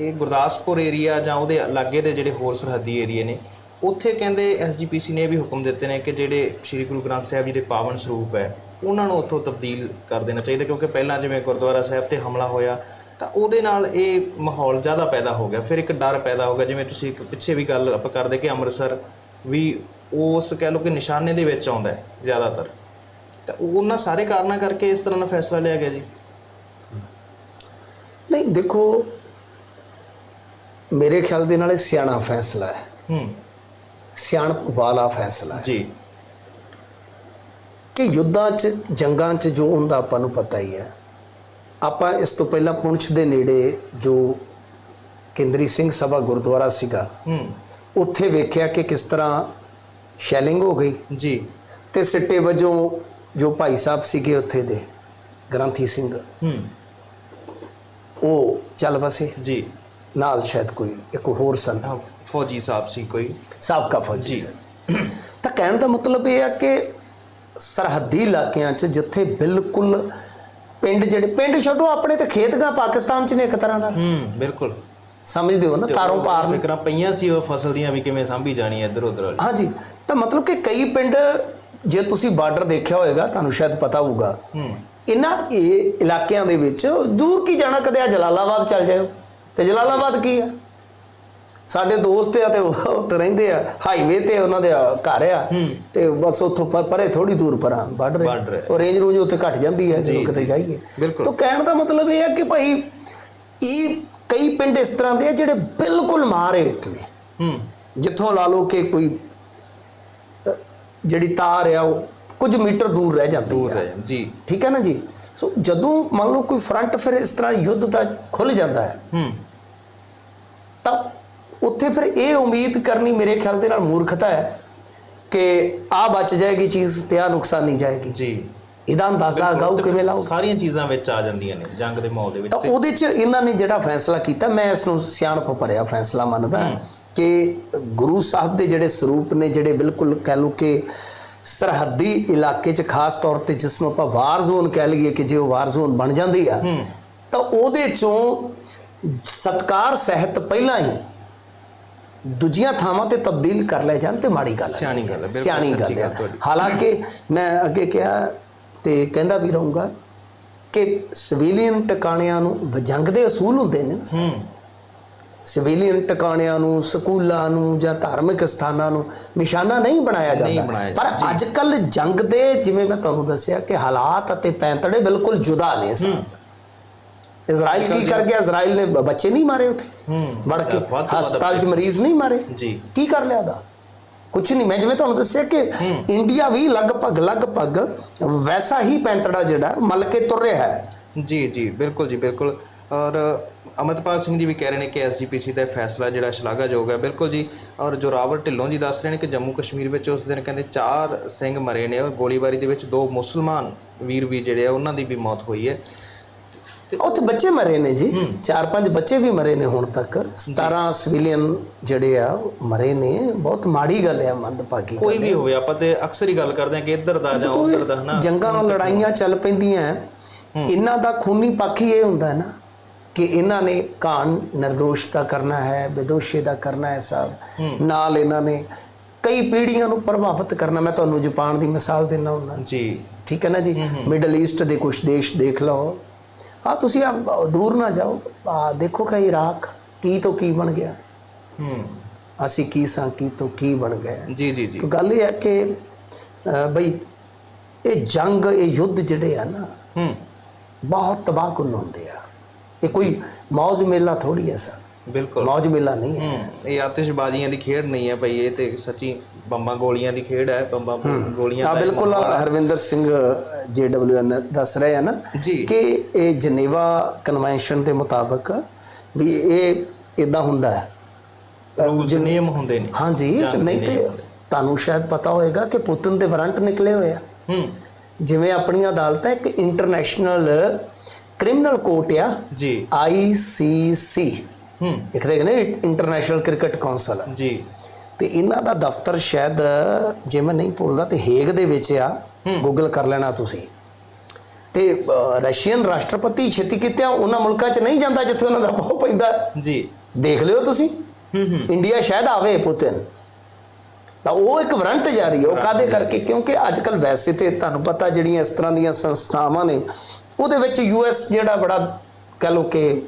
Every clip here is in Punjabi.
ਇਹ ਗੁਰਦਾਸਪੁਰ ਏਰੀਆ ਜਾਂ ਉਹਦੇ ਲਾਗੇ ਦੇ ਜਿਹੜੇ ਹੋਰ ਸਰਹੱਦੀ ਏਰੀਏ ਨੇ, ਉੱਥੇ ਕਹਿੰਦੇ ਐਸਜੀਪੀਸੀ ਨੇ ਇਹ ਵੀ ਹੁਕਮ ਦਿੱਤੇ ਨੇ ਕਿ ਜਿਹੜੇ ਸ੍ਰੀ ਗੁਰੂ ਗ੍ਰੰਥ ਸਾਹਿਬ ਜੀ ਦੇ ਪਾਵਨ ਸਰੂਪ ਹੈ, ਉਹਨਾਂ ਨੂੰ ਉੱਥੋਂ ਤਬਦੀਲ ਕਰ ਦੇਣਾ ਚਾਹੀਦਾ ਕਿਉਂਕਿ ਪਹਿਲਾਂ ਜਿਵੇਂ ਗੁਰਦੁਆਰਾ ਸਾਹਿਬ ਤੇ ਹਮਲਾ ਹੋਇਆ, ਤਾਂ ਉਹਦੇ ਨਾਲ ਇਹ ਮਾਹੌਲ ਜ਼ਿਆਦਾ ਪੈਦਾ ਹੋ ਗਿਆ, ਫਿਰ ਇੱਕ ਡਰ ਪੈਦਾ ਹੋ ਗਿਆ, ਜਿਵੇਂ ਤੁਸੀਂ ਇੱਕ ਪਿੱਛੇ ਵੀ ਗੱਲ ਆਪਾਂ ਕਰਦੇ ਕਿ ਅੰਮ੍ਰਿਤਸਰ ਵੀ ਉਸ ਕਹਿ ਲਓ ਕਿ ਨਿਸ਼ਾਨੇ ਦੇ ਵਿੱਚ ਆਉਂਦਾ ਹੈ ਜ਼ਿਆਦਾਤਰ। ਤਾਂ ਉਹਨਾਂ ਸਾਰੇ ਕਾਰਨਾਂ ਕਰਕੇ ਇਸ ਤਰ੍ਹਾਂ ਦਾ ਫੈਸਲਾ ਲਿਆ ਗਿਆ ਜੀ? ਨਹੀਂ, ਦੇਖੋ ਮੇਰੇ ਖਿਆਲ ਦੇ ਨਾਲ ਇਹ ਸਿਆਣਾ ਫੈਸਲਾ ਹੈ। ਹੂੰ। ਸਿਆਣਪ ਵਾਲਾ ਫੈਸਲਾ ਹੈ। ਜੀ। ਕਿ ਯੁੱਧਾਂ 'ਚ ਜੰਗਾਂ 'ਚ ਜੋ ਹੁੰਦਾ ਆਪਾਂ ਨੂੰ ਪਤਾ ਹੀ ਹੈ। ਆਪਾਂ ਇਸ ਤੋਂ ਪਹਿਲਾਂ ਪੁੰਛ ਦੇ ਨੇੜੇ ਜੋ ਕੇਂਦਰੀ ਸਿੰਘ ਸਭਾ ਗੁਰਦੁਆਰਾ ਸੀਗਾ ਹੂੰ। ਉੱਥੇ ਵੇਖਿਆ ਕਿ ਕਿਸ ਤਰ੍ਹਾਂ ਸ਼ੈਲਿੰਗ ਹੋ ਗਈ। ਜੀ। ਤੇ ਸਿੱਟੇ ਵਜੋਂ ਜੋ ਭਾਈ ਸਾਹਿਬ ਸੀਗੇ ਉੱਥੇ ਦੇ ਗ੍ਰੰਥੀ ਸਿੰਘ ਹੂੰ। ਉਹ ਚੱਲ ਵਸੇ। ਜੀ। ਨਾਲ ਸ਼ਾਇਦ ਕੋਈ ਇੱਕ ਹੋਰ ਸਨ। ਹਾਂ, ਫੌਜੀ ਸਾਹਿਬ ਸੀ ਕੋਈ। ਸਾਬਕਾ ਫੌਜੀ ਜੀ। ਸਨ। ਤਾਂ ਕਹਿਣ ਦਾ ਮਤਲਬ ਇਹ ਹੈ ਕਿ ਸਰਹੱਦੀ ਇਲਾਕਿਆਂ 'ਚ ਜਿੱਥੇ ਬਿਲਕੁਲ ਪਿੰਡ ਜਿਹੜੇ ਪਿੰਡ ਛੱਡੋ ਆਪਣੇ ਤੇ ਖੇਤਗਾ ਪਾਕਿਸਤਾਨ 'ਚ ਨੇ ਇੱਕ ਤਰ੍ਹਾਂ ਨਾਲ। ਹੂੰ ਬਿਲਕੁਲ। ਸਮਝਦੇ ਹੋ ਨਾ ਤਾਰੋਂ ਪਾਰ ਨੇ ਫਿਕਰਾਂ ਪਈਆਂ ਸੀ ਉਹ ਫਸਲ ਦੀਆਂ ਵੀ ਕਿਵੇਂ ਸਾਂਭੀ ਜਾਣੀ ਇੱਧਰ ਉੱਧਰ ਵਾਲੀ। ਹਾਂਜੀ ਤਾਂ ਮਤਲਬ ਕਿ ਕਈ ਪਿੰਡ ਜੇ ਤੁਸੀਂ ਬਾਰਡਰ ਦੇਖਿਆ ਹੋਵੇਗਾ ਤੁਹਾਨੂੰ ਸ਼ਾਇਦ ਪਤਾ ਹੋਊਗਾ। ਹੂੰ। ਇਹਨਾਂ ਇਹ ਇਲਾਕਿਆਂ ਦੇ ਵਿੱਚ ਦੂਰ ਕੀ ਜਾਣਾ ਕਦੇ ਆ ਜਲਾਲਾਬਾਦ ਚੱਲ ਜਾਇਓ। ਤੇ ਜਲਾਲਾਬਾਦ ਕੀ ਆ? ਸਾਡੇ ਦੋਸਤ ਆ ਤੇ ਉੱਥੇ ਰਹਿੰਦੇ ਆ ਹਾਈਵੇ ਤੇ ਉਹਨਾਂ ਦੇ ਘਰ ਆ। ਤੇ ਬਸ ਉੱਥੋਂ ਪਰੇ ਥੋੜੀ ਦੂਰ ਪਰਾਂ ਬਾਰਡਰ ਹੈ। ਉਹ ਰੇਂਜ ਰੂੰਜ ਉੱਥੇ ਘਟ ਜਾਂਦੀ ਹੈ ਜਦੋਂ ਕਿਤੇ। ਜਾਈਏ। ਤਾਂ ਕਹਿਣ ਦਾ ਮਤਲਬ ਇਹ ਹੈ ਕਿ ਭਾਈ ਇਹ ਕਈ ਪਿੰਡ ਇਸ ਤਰ੍ਹਾਂ ਦੇ ਆ ਜਿਹੜੇ ਬਿਲਕੁਲ ਮਾਰੇਟ ਨੇ। ਹੂੰ। ਜਿੱਥੋਂ ਲਾ ਲਓ ਕਿ ਕੋਈ ਜਿਹੜੀ ਤਾਰ ਆ ਉਹ ਕੁਝ ਮੀਟਰ ਦੂਰ ਰਹਿ ਜਾਂਦੀ ਦੂਰ ਰਹਿ ਜਾਣ ਜੀ। ਠੀਕ ਹੈ ਨਾ ਜੀ? ਸੋ ਜਦੋਂ ਮੰਨ ਲਓ ਕੋਈ ਫਰੰਟ ਫਿਰ ਇਸ ਤਰ੍ਹਾਂ ਯੁੱਧ ਦਾ ਖੁੱਲ ਜਾਂਦਾ ਹੈ। ਹੂੰ। ਉੱਥੇ ਫਿਰ ਇਹ ਉਮੀਦ ਕਰਨੀ ਮੇਰੇ ਖਿਆਲ ਦੇ ਨਾਲ ਮੂਰਖਤਾ ਹੈ ਕਿ ਆ ਬਚ ਜਾਏਗੀ ਚੀਜ਼ ਤੇ ਆ ਨੁਕਸਾਨੀ ਜਾਏਗੀ। ਜੀ। ਇਹਦਾ ਅੰਦਾਜ਼ਾ ਅਗਾਊ ਤੇ ਕਿਵੇਂ ਲਾਓ ਸਾਰੀਆਂ ਚੀਜ਼ਾਂ ਵਿੱਚ ਆ ਜਾਂਦੀਆਂ ਨੇ ਜੰਗ ਦੇ ਮਾਹੌਲ ਦੇ ਵਿੱਚ ਤਾਂ ਉਹਦੇ 'ਚ ਇਹਨਾਂ ਨੇ ਜਿਹੜਾ ਫੈਸਲਾ ਕੀਤਾ ਮੈਂ ਇਸ ਨੂੰ ਸਿਆਣਪ ਭਰਿਆ ਫੈਸਲਾ ਮੰਨਦਾ ਕਿ ਗੁਰੂ ਸਾਹਿਬ ਦੇ ਜਿਹੜੇ ਸਰੂਪ ਨੇ ਜਿਹੜੇ ਬਿਲਕੁਲ ਕਹਿ ਲਓ ਕਿ ਸਰਹੱਦੀ ਇਲਾਕੇ 'ਚ ਖਾਸ ਤੌਰ ਤੇ ਜਿਸ ਨੂੰ ਆਪਾਂ ਵਾਰ ਜ਼ੋਨ ਕਹਿ ਲਈਏ ਕਿ ਜੇ ਉਹ ਵਾਰ ਜ਼ੋਨ ਬਣ ਜਾਂਦੀ ਆ ਤਾਂ ਉਹਦੇ 'ਚੋਂ ਸਤਕਾਰ ਸਹਿਤ ਪਹਿਲਾਂ ਹੀ ਦੂਜੀਆਂ ਥਾਵਾਂ ਤੇ ਤਬਦੀਲ ਕਰ ਲੈ ਜਾਣ ਤੇ ਮਾੜੀ ਗੱਲ ਹੈ ਸਿਆਣੀ ਗੱਲ ਹੈ, ਸਿਆਣੀ ਗੱਲ ਹੈ। ਹਾਲਾਂਕਿ ਮੈਂ ਅੱਗੇ ਕਿਹਾ ਤੇ ਕਹਿੰਦਾ ਵੀ ਰਹੂੰਗਾ ਕਿ ਸਿਵਿਲੀਅਨ ਟਿਕਾਣਿਆਂ ਨੂੰ ਜੰਗ ਦੇ ਅਸੂਲ ਹੁੰਦੇ ਨੇ ਨਾ ਹੂੰ। ਸਿਵਿਲੀਅਨ ਟਿਕਾਣਿਆਂ ਨੂੰ ਸਕੂਲਾਂ ਨੂੰ ਜਾਂ ਧਾਰਮਿਕ ਸਥਾਨਾਂ ਨੂੰ ਨਿਸ਼ਾਨਾ ਨਹੀਂ ਬਣਾਇਆ ਜਾਂਦਾ। ਪਰ ਅੱਜ ਕੱਲ ਜੰਗ ਦੇ ਜਿਵੇਂ ਮੈਂ ਤੁਹਾਨੂੰ ਦੱਸਿਆ ਕਿ ਹਾਲਾਤ ਅਤੇ ਪੈਂਤੜੇ ਬਿਲਕੁਲ ਜੁਦਾ ਨੇ ਸਨ ਇਜ਼ਰਾਈਲ ਕੀ ਕਰ ਗਿਆ ਇਜ਼ਰਾਈਲ ਨੇ ਬੱਚੇ ਨਹੀਂ ਮਾਰੇ ਉੱਥੇ ਹੂੰ ਵੜ ਕੇ ਹਸਪਤਾਲ 'ਚ ਮਰੀਜ਼ ਨਹੀਂ ਮਾਰੇ ਜੀ ਕੀ ਕਰ ਲਿਆ ਉਹਦਾ ਕੁਝ ਨਹੀਂ ਮੈਂ ਜਿਵੇਂ ਤੁਹਾਨੂੰ ਦੱਸਿਆ ਕਿ ਇੰਡੀਆ ਵੀ ਲਗਭਗ ਲਗਭਗ ਵੈਸਾ ਹੀ ਪੈਂਤੜਾ ਜਿਹੜਾ ਮਲ ਕੇ ਤੁਰ ਰਿਹਾ ਹੈ ਜੀ ਜੀ ਬਿਲਕੁਲ ਜੀ ਬਿਲਕੁਲ ਔਰ ਅਮਰਪਾਲ ਸਿੰਘ ਜੀ ਵੀ ਕਹਿ ਰਹੇ ਨੇ ਕਿ ਐਸਜੀਪੀਸੀ ਦਾ ਫੈਸਲਾ ਜਿਹੜਾ ਸ਼ਲਾਘਾਯੋਗ ਹੈ ਬਿਲਕੁਲ ਜੀ ਔਰ ਜੋਰਾਵਰ ਢਿੱਲੋਂ ਜੀ ਦੱਸ ਰਹੇ ਨੇ ਕਿ ਜੰਮੂ ਕਸ਼ਮੀਰ ਵਿੱਚ ਉਸ ਦਿਨ ਕਹਿੰਦੇ ਚਾਰ ਸਿੰਘ ਮਰੇ ਨੇ ਔਰ ਗੋਲੀਬਾਰੀ ਦੇ ਵਿੱਚ ਦੋ ਮੁਸਲਮਾਨ ਵੀਰ ਵੀ ਜਿਹੜੇ ਆ ਉਹਨਾਂ ਦੀ ਵੀ ਮੌਤ ਹੋਈ ਹੈ ਉੱਥੇ ਬੱਚੇ ਮਰੇ ਨੇ ਜੀ। ਚਾਰ ਪੰਜ ਬੱਚੇ ਵੀ ਮਰੇ ਨੇ ਹੁਣ ਤੱਕ। 17 ਸਿਵਿਲੀਅਨ ਜਿਹੜੇ ਆ ਮਰੇ ਨੇ। ਬਹੁਤ ਮਾੜੀ ਗੱਲ ਆ ਮੰਦਭਾਗੀ ਕੋਈ ਵੀ ਹੋਵੇ ਆਪਾਂ ਤੇ ਅਕਸਰ ਹੀ ਗੱਲ ਕਰਦੇ ਹਾਂ ਕਿ ਇੱਧਰ ਦਾ ਜਾਂ ਉੱਧਰ ਦਾ ਹਨਾ? ਜੰਗਾਂ ਲੜਾਈਆਂ ਚੱਲ ਪੈਂਦੀਆਂ। ਇਹਨਾਂ ਦਾ ਖੂਨੀ ਪੱਖ ਹੀ ਇਹ ਹੁੰਦਾ ਨਾ ਕਿ ਇਹਨਾਂ ਨੇ ਕਾਨ ਨਿਰਦੋਸ਼ ਦਾ ਕਰਨਾ ਹੈ ਬੇਦੋਸ਼ੇ ਦਾ ਕਰਨਾ ਹੈ ਸਭ। ਨਾਲ ਇਹਨਾਂ ਨੇ ਕਈ ਪੀੜ੍ਹੀਆਂ ਨੂੰ ਪ੍ਰਭਾਵਿਤ ਕਰਨਾ। ਮੈਂ ਤੁਹਾਨੂੰ ਜਾਪਾਨ ਦੀ ਮਿਸਾਲ ਦਿੰਦਾ ਹੁੰਦਾ। ਜੀ। ਠੀਕ ਹੈ ਨਾ ਜੀ? ਮਿਡਲ ਈਸਟ ਦੇ ਕੁਝ ਦੇਸ਼ ਦੇਖ ਲਓ। ਆ ਤੁਸੀਂ ਆ ਦੂਰ ਨਾ ਜਾਓ। ਆ ਦੇਖੋ ਕਿ ਇਰਾਕ ਕੀ ਤੋਂ ਕੀ ਬਣ ਗਿਆ। ਹੂੰ। ਅਸੀਂ ਕੀ ਸਾਂ ਕੀ ਤੋਂ ਕੀ ਬਣ ਗਏ। ਜੀ ਜੀ ਜੀ। ਤਾਂ ਗੱਲ ਇਹ ਹੈ ਕਿ ਬਈ ਇਹ ਜੰਗ ਇਹ ਯੁੱਧ ਜਿਹੜੇ ਆ ਨਾ ਹੂੰ। ਬਹੁਤ ਤਬਾਹਕੁਨ ਹੁੰਦੇ ਆ। ਇਹ ਕੋਈ ਮੌਜ ਮੇਲਾ ਥੋੜੀ ਹੈ ਸਰ। ਬਿਲਕੁਲ। ਮੌਜ ਮੇਲਾ ਨਹੀਂ ਹੈ। ਇਹ ਆਤਿਸ਼ਬਾਜ਼ੀਆਂ ਦੀ ਖੇਡ ਨਹੀਂ ਹੈ ਭਾਈ ਇਹ ਤੇ ਸੱਚੀ ਬੰਬਾਂ ਗੋਲੀਆਂ ਦੀ ਖੇਡ ਹੈ ਬੰਬਾਂ ਗੋਲੀਆਂ ਤਾਂ ਦਾ ਬਿਲਕੁਲ ਹਰਵਿੰਦਰ ਸਿੰਘ ਜੇਡਬਲਯੂਐਨ ਦੱਸ ਰਹੇ ਆ ਨਾ ਜੀ। ਕਿ ਇਹ ਜਨੇਵਾ ਕਨਵੈਨਸ਼ਨ ਦੇ ਮੁਤਾਬਕ ਵੀ ਇਹ ਇਦਾਂ ਹੁੰਦਾ ਹੈ। ਰੂਲਸ ਨਿਯਮ ਹੁੰਦੇ ਨੇ। ਹਾਂਜੀ ਨਹੀਂ ਤੇ। ਤੁਹਾਨੂੰ ਸ਼ਾਇਦ ਪਤਾ ਹੋਏਗਾ ਕਿ ਪੁਤਨ ਦੇ ਵਾਰੰਟ ਨਿਕਲੇ ਹੋਏ ਆ। ਹੂੰ। ਜਿਵੇਂ ਆਪਣੀਆਂ ਅਦਾਲਤਾਂ ਇੱਕ ਇੰਟਰਨੈਸ਼ਨਲ ਕ੍ਰਿਮੀਨਲ ਕੋਰਟ ਆ। ਜੀ। ICC ਹੂੰ। ਲਿਖਦੇ ਨੇ ਇੰਟਰਨੈਸ਼ਨਲ ਕ੍ਰਿਕਟ ਕਾਉਂਸਲ ਜੀ। ਤੇ ਇਹਨਾਂ ਦਾ ਦਫ਼ਤਰ ਸ਼ਾਇਦ ਜੇ ਮੈਂ ਨਹੀਂ ਭੁੱਲਦਾ ਤੇ ਹੇਗ ਦੇ ਵਿੱਚ ਆ। ਗੂਗਲ ਕਰ ਲੈਣਾ ਤੁਸੀਂ। ਤੇ ਰਸ਼ੀਅਨ ਰਾਸ਼ਟਰਪਤੀ ਛੇਤੀ ਕਿਤੇ ਉਹਨਾਂ ਮੁਲਕਾਂ 'ਚ ਨਹੀਂ ਜਾਂਦਾ ਜਿੱਥੇ ਉਹਨਾਂ ਦਾ ਪਾਉ ਪੈਂਦਾ। ਜੀ। ਦੇਖ ਲਿਓ ਤੁਸੀਂ। ਹੂੰ ਹੂੰ। ਇੰਡੀਆ ਸ਼ਾਇਦ ਆਵੇ ਪੁਤਿਨ। ਤਾਂ ਉਹ ਇੱਕ ਵਾਰੰਟ ਜਾਰੀ ਹੈ ਉਹ ਕਾਦੇ ਕਰਕੇ? ਕਿਉਂਕਿ ਅੱਜ ਕੱਲ ਵੈਸੇ ਤੇ ਤੁਹਾਨੂੰ ਪਤਾ ਜਿਹੜੀਆਂ ਇਸ ਤਰ੍ਹਾਂ ਦੀਆਂ ਸੰਸਥਾਵਾਂ ਨੇ ਉਹਦੇ ਵਿੱਚ ਯੂਐਸ ਜਿਹੜਾ ਬੜਾ ਕਹ ਲੋ ਕਿ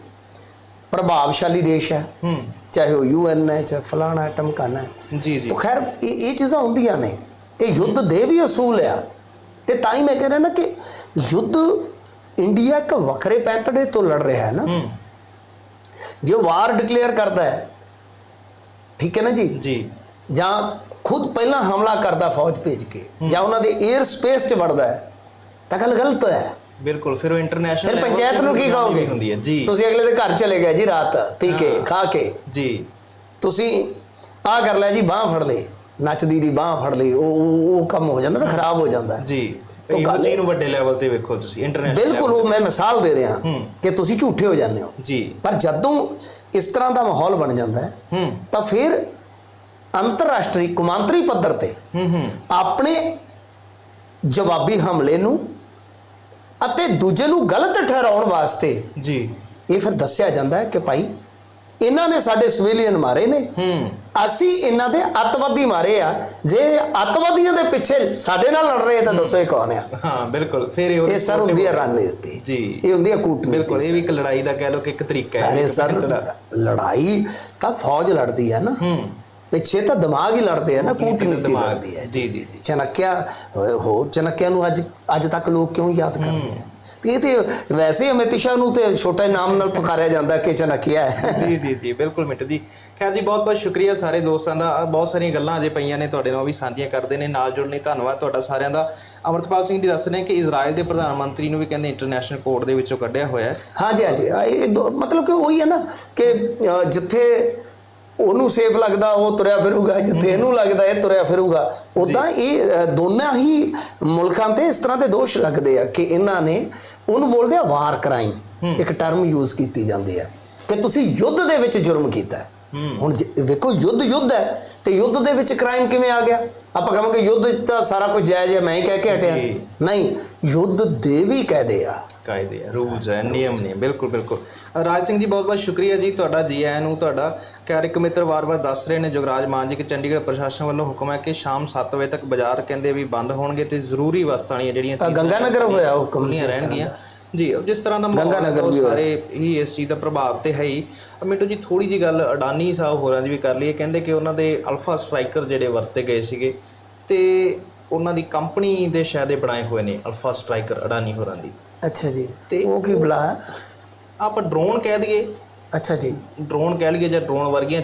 ਪ੍ਰਭਾਵਸ਼ਾਲੀ ਦੇਸ਼ ਹੈ। ਹੂੰ। ਚਾਹੇ ਉਹ ਯੂਐਨ ਹੈ ਚਾਹੇ ਫਲਾਣਾ ਟਮਕਾਨਾ ਹੈ। ਜੀ ਜੀ। ਤਾਂ ਖੈਰ ਇਹ ਇਹ ਚੀਜ਼ਾਂ ਹੁੰਦੀਆਂ ਨੇ। ਕਿ ਯੁੱਧ ਦੇ ਵੀ ਅਸੂਲ ਆ। ਤੇ ਤਾਂ ਹੀ ਮੈਂ ਕਹਿ ਰਿਹਾ ਨਾ ਕਿ ਯੁੱਧ ਇੰਡੀਆ ਇੱਕ ਵੱਖਰੇ ਪੈਂਤੜੇ ਤੋਂ ਲੜ ਰਿਹਾ ਹੈ ਨਾ। ਹੂੰ। ਜੇ ਵਾਰ ਡਿਕਲੇਅਰ ਕਰਦਾ ਹੈ ਠੀਕ ਹੈ ਨਾ ਜੀ? ਜੀ। ਜਾਂ ਖੁਦ ਪਹਿਲਾਂ ਹਮਲਾ ਕਰਦਾ ਫੌਜ ਭੇਜ ਕੇ ਜਾਂ ਉਹਨਾਂ ਦੇ 에ਅਰ ਸਪੇਸ 'ਚ ਵੜਦਾ ਹੈ ਤਾਂ ਗੱਲ ਗਲਤ ਹੈ। ਬਿਲਕੁਲ ਫਿਰ ਉਹ ਇੰਟਰਨੈਸ਼ਨਲ ਫਿਰ ਪੰਚਾਇਤ ਨੂੰ ਕੀ ਕਹੋਗੇ? ਹੁੰਦੀ ਹੈ ਜੀ। ਤੁਸੀਂ ਅਗਲੇ ਦੇ ਘਰ ਚਲੇ ਗਏ ਜੀ ਰਾਤ ਪੀ ਕੇ ਖਾ ਕੇ। ਜੀ। ਤੁਸੀਂ ਆ ਕਰ ਲਿਆ ਜੀ ਬਾਹ ਫੜ ਲਈ ਨੱਚਦੀ ਦੀ ਬਾਹ ਫੜ ਲਈ ਉਹ ਉਹ- ਕੰਮ ਹੋ ਜਾਂਦਾ ਤਾਂ ਖਰਾਬ ਹੋ ਜਾਂਦਾ। ਜੀ। ਤਾਂ ਇਹੋ ਨੂੰ ਵੱਡੇ ਲੈਵਲ ਤੇ ਵੇਖੋ ਤੁਸੀਂ ਇੰਟਰਨੈਸ਼ਨਲ ਬਿਲਕੁਲ ਉਹ ਮੈਂ ਮਿਸਾਲ ਦੇ ਰਿਹਾ। ਕਿ ਤੁਸੀਂ ਝੂਠੇ ਹੋ ਜਾਂਦੇ ਹੋ। ਜੀ। ਪਰ ਜਦੋਂ ਇਸ ਤਰ੍ਹਾਂ ਦਾ ਮਾਹੌਲ ਬਣ ਜਾਂਦਾ ਹੈ ਤਾਂ ਫਿਰ ਅੰਤਰਰਾਸ਼ਟਰੀ ਕੁਮਾਂਤਰੀ ਪੱਧਰ ਤੇ ਆਪਣੇ ਜਵਾਬੀ ਹਮਲੇ ਨੂੰ ਅਤੇ ਦੂਜੇ ਨੂੰ ਗਲਤ ਠਹਿਰਾਉਣ ਵਾਸਤੇ। ਜੀ। ਇਹ ਫਿਰ ਦੱਸਿਆ ਜਾਂਦਾ ਹੈ ਕਿ ਭਾਈ ਇਹਨਾਂ ਨੇ ਸਾਡੇ ਸਿਵਿਲੀਅਨ ਮਾਰੇ ਨੇ। ਹੂੰ। ਅਸੀਂ ਇਹਨਾਂ ਦੇ ਅੱਤਵਾਦੀ ਮਾਰੇ ਆ। ਜੇ ਅੱਤਵਾਦੀਆਂ ਦੇ ਪਿੱਛੇ ਸਾਡੇ ਨਾਲ ਲੜ ਰਹੇ ਤਾਂ ਦੱਸੋ ਇਹ ਕੌਣ ਆ? ਹਾਂ ਬਿਲਕੁਲ। ਫਿਰ ਇਹ ਇਹ ਸਰ ਹੁੰਦੀ ਹੈ ਰਣਨੀਤੀ ਜੀ। ਇਹ ਹੁੰਦੀ ਹੈ ਕੂਟਨੀਤੀ ਬਿਲਕੁਲ ਇਹ ਵੀ ਇੱਕ ਲੜਾਈ ਦਾ ਕਹਿ ਲਓ ਕਿ ਇੱਕ ਤਰੀਕਾ ਹੈ। ਅਰੇ ਸਰ। ਲੜਾਈ ਤਾਂ ਫੌਜ ਲੜਦੀ ਹੈ ਨਾ। ਹੂੰ। ਪਿੱਛੇ ਤਾਂ ਦਿਮਾਗ ਹੀ ਲੜਦੇ ਆ ਨਾ ਕੂਟਨੀਤੀ ਦਾ। ਲੜਦੀ ਹੈ ਜੀ। ਜੀ ਜੀ ਚਨਕਿਆ ਹੋਰ ਚਨਕਿਆ ਨੂੰ ਅੱਜ ਅੱਜ ਤੱਕ ਲੋਕ ਕਿਉਂ ਯਾਦ ਕਰਦੇ ਆ? ਤੇ ਇਹ ਤੇ ਵੈਸੇ ਅਮਿਤ ਸ਼ਾਹ ਨੂੰ ਤੇ ਛੋਟੇ ਨਾਮ ਨਾਲ ਪੁਕਾਰਿਆ ਜਾਂਦਾ ਕਿ ਚਨਕਿਆ ਹੈ। ਜੀ ਜੀ ਜੀ ਬਿਲਕੁਲ ਮਿੰਟੂ ਜੀ। ਖੈਰ ਜੀ ਬਹੁਤ ਬਹੁਤ ਸ਼ੁਕਰੀਆ ਸਾਰੇ ਦੋਸਤਾਂ ਦਾ। ਬਹੁਤ ਸਾਰੀਆਂ ਗੱਲਾਂ ਅਜੇ ਪਈਆਂ ਨੇ ਤੁਹਾਡੇ ਨਾਲ ਉਹ ਵੀ ਸਾਂਝੀਆਂ ਕਰਦੇ ਨੇ। ਨਾਲ ਜੁੜਨ ਲਈ ਧੰਨਵਾਦ ਤੁਹਾਡਾ ਸਾਰਿਆਂ ਦਾ। ਅਮਰਤਪਾਲ ਸਿੰਘ ਜੀ ਦੱਸ ਰਹੇ ਕਿ ਇਜ਼ਰਾਈਲ ਦੇ ਪ੍ਰਧਾਨ ਮੰਤਰੀ ਨੂੰ ਵੀ ਕਹਿੰਦੇ ਇੰਟਰਨੈਸ਼ਨਲ ਕੋਰਟ ਦੇ ਵਿੱਚੋਂ ਕੱਢਿਆ ਹੋਇਆ ਹੈ। ਹਾਂਜੀ ਹਾਂਜੀ। ਇਹ ਮਤਲਬ ਕਿ ਉਹੀ ਹੈ ਨਾ ਕਿ ਜਿੱਥੇ ਉਹਨੂੰ ਸੇਫ ਲੱਗਦਾ ਉਹ ਤੁਰਿਆ ਫਿਰੂਗਾ ਜਿੱਥੇ ਇਹਨੂੰ ਲੱਗਦਾ ਇਹ ਤੁਰਿਆ ਫਿਰੂਗਾ। ਉਦਾਂ ਇਹ ਦੋਨਾਂ ਹੀ ਮੁਲਕਾਂ ਤੇ ਇਸ ਤਰ੍ਹਾਂ ਦੇ ਦੋਸ਼ ਲੱਗਦੇ ਆ ਕਿ ਇਹਨਾਂ ਨੇ ਉਹਨੂੰ ਬੋਲਦੇ ਆ ਵਾਰ ਕ੍ਰਾਈਮ ਇੱਕ ਟਰਮ ਯੂਜ਼ ਕੀਤੀ ਜਾਂਦੀ ਹੈ ਕਿ ਤੁਸੀਂ ਯੁੱਧ ਦੇ ਵਿੱਚ ਜੁਰਮ ਕੀਤਾ। ਹੁਣ ਵੇਖੋ ਯੁੱਧ ਯੁੱਧ ਹੈ ਤੇ ਯੁੱਧ ਦੇ ਵਿੱਚ ਕ੍ਰਾਈਮ ਕਿਵੇਂ ਆ ਗਿਆ? ਆਪਾਂ ਕਹਾਂਗੇ ਯੁੱਧ ਤਾਂ ਸਾਰਾ ਕੁਝ ਜਾਇਜ਼ ਹੈ ਮੈਂ ਹੀ ਕਹਿ ਕੇ ਹਟਿਆ। ਨਹੀਂ ਯੁੱਧ ਦੇ ਵੀ ਕਾਇਦੇ ਆ। ਕਾਇਦੇ ਆ ਰੂਲਸ ਹੈ ਨਿਯਮ ਨੇ ਬਿਲਕੁਲ ਬਿਲਕੁਲ। ਰਾਜ ਸਿੰਘ ਜੀ ਬਹੁਤ ਬਹੁਤ ਸ਼ੁਕਰੀਆ ਜੀ ਤੁਹਾਡਾ ਜੀ ਆਇਆਂ ਨੂੰ ਤੁਹਾਡਾ। ਕਾਰਿਕ ਮਿੱਤਰ ਵਾਰ-ਵਾਰ ਦੱਸ ਰਹੇ ਨੇ ਜੁਗਰਾਜ ਮਾਨ ਜੀ ਕਿ ਚੰਡੀਗੜ੍ਹ ਪ੍ਰਸ਼ਾਸਨ ਵੱਲੋਂ ਹੁਕਮ ਹੈ ਕਿ ਸ਼ਾਮ 7 ਵਜੇ ਤੱਕ ਬਾਜ਼ਾਰ ਕਹਿੰਦੇ ਵੀ ਬੰਦ ਹੋਣਗੇ ਤੇ ਜ਼ਰੂਰੀ ਵਸਤਾਂ ਵਾਲੀਆਂ ਜਿਹੜੀਆਂ ਆ ਗੰਗਾ ਨਗਰ ਹੋਇਆ ਹੁਕਮ ਤਰ੍ਹਾਂ ਰਹਿਣਗੀਆਂ। ਜੀ ਜਿਸ ਤਰ੍ਹਾਂ ਦਾ ਗੰਗਾ ਨਗਰ ਵੀ। ਸਾਰੇ ਹੀ ਇਸ ਚੀਜ਼ ਦਾ ਪ੍ਰਭਾਵ ਤੇ ਹੈ ਹੀ। ਮਿੰਟੂ ਜੀ ਥੋੜੀ ਜੀ ਗੱਲ ਅਡਾਨੀ ਸਾਹਿਬ ਹੋਰਾਂ ਦੀ ਵੀ ਕਰ ਲਈਏ। ਕਹਿੰਦੇ ਕਿ ਉਹਨਾਂ ਦੇ ਅਲਫਾ ਸਟ੍ਰਾਈਕਰ ਜਿਹੜੇ ਵਰਤੇ ਗਏ ਸੀਗੇ ਤੇ ਉਹਨਾਂ ਦੀ ਕੰਪਨੀ ਦੇ ਸ਼ਾਇਦ ਬਣਾਏ ਹੋਏ ਨੇ ਅਲਫਾ ਸਟ੍ਰਾਈਕਰ ਅਡਾਨੀ ਹੋਰਾਂ ਦੀ। ਅੱਛਾ ਜੀ। ਤੇ ਉਹ ਕੀ ਬੁਲਾ ਆਪਾਂ ਡਰੋਨ ਕਹਿ ਦਈਏ। ਅੱਛਾ ਜੀ। ਡਰੋਨ ਕਹਿ ਲਈਏ ਜਾਂ ਡਰੋਨ ਵਰਗੀਆਂ